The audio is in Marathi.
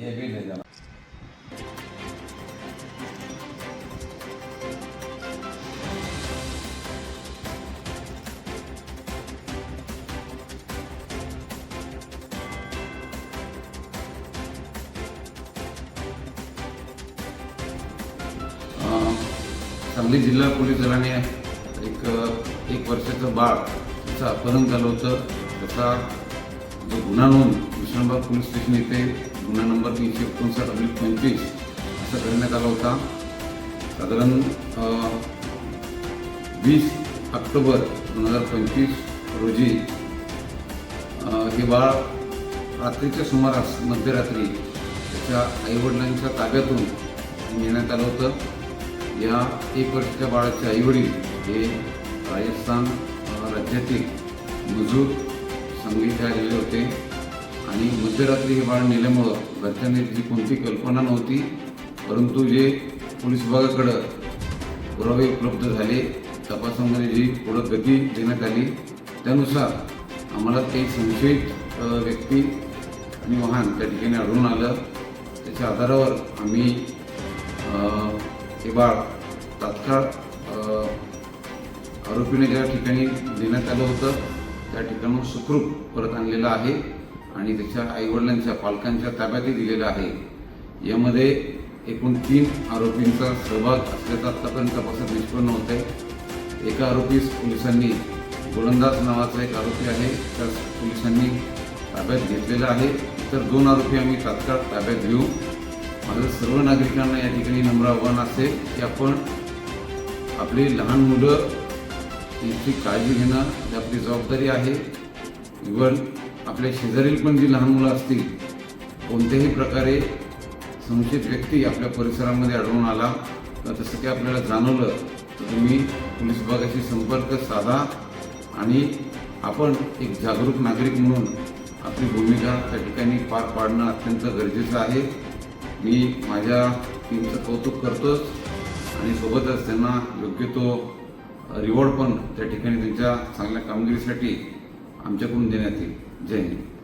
ये भी ले जाना सांगली जिल्हा पोलीस दलाने एक एक वर्षाचं बाळ त्याचं अपहरण झालं होतं. त्याचा जो गुन्हा नोंद विष्णुबाग पोलीस स्टेशन येथे गुन्हा नंबर तीनशे एकोणसाठ अब्लिक पंचवीस असा करण्यात आला होता. साधारण वीस ऑक्टोबर दोन हजार पंचवीस रोजी हे बाळ रात्रीच्या सुमारास मध्यरात्री त्याच्या आईवडिलांच्या ताब्यातून नेण्यात आलं होतं. या एक वर्षाच्या बाळाचे आईवडील हे राजस्थान राज्यातील मजूर संगीत आलेले होते. आणि मध्यरात्री हे बाळ नेल्यामुळं घरच्यांनी जी कोणती कल्पना नव्हती परंतु जे पोलीस विभागाकडं पुरावे उपलब्ध झाले तपासामध्ये जी पुढं गती देण्यात आली त्यानुसार आम्हाला काही संशयित व्यक्ती आणि वाहन त्या ठिकाणी आढळून आलं. त्याच्या आधारावर आम्ही हे बाळ तात्काळ आरोपीने ज्या ठिकाणी देण्यात आलं होतं त्या ठिकाणून सुखरूप परत आणलेलं आहे आणि त्याच्या आईवडिलांच्या पालकांच्या ताब्यातही दिलेलं आहे. यामध्ये एकूण तीन आरोपींचा सहभाग असल्याचा आत्तापर्यंत तपासात निष्पन्न होत आहे. एका आरोपीस पोलिसांनी गोलंदाज नावाचा एक आरोपी आहे त्या पोलिसांनी ताब्यात घेतलेला आहे. तर दोन आरोपी आम्ही तात्काळ ताब्यात घेऊ. माझं सर्व नागरिकांना या ठिकाणी नम्र आव्हान असेल की आपण आपली लहान मुलं यांची काळजी घेणं ही आपली जबाबदारी आहे. इवन आपल्या शेजारील पण जी लहान मुलं असतील कोणत्याही प्रकारे संशयित व्यक्ती आपल्या परिसरामध्ये आढळून आला तर तसं काही आपल्याला जाणवलं तर तुम्ही पोलीस विभागाशी संपर्क साधा आणि आपण एक जागरूक नागरिक म्हणून आपली भूमिका त्या ठिकाणी पार पाडणं अत्यंत गरजेचं आहे. मी माझ्या टीमचं कौतुक करतोच आणि सोबतच त्यांना योग्य तो रिवॉर्ड पण त्या ठिकाणी त्यांच्या चांगल्या कामगिरीसाठी आमच्याकडून देण्यात येईल. जय हिंद.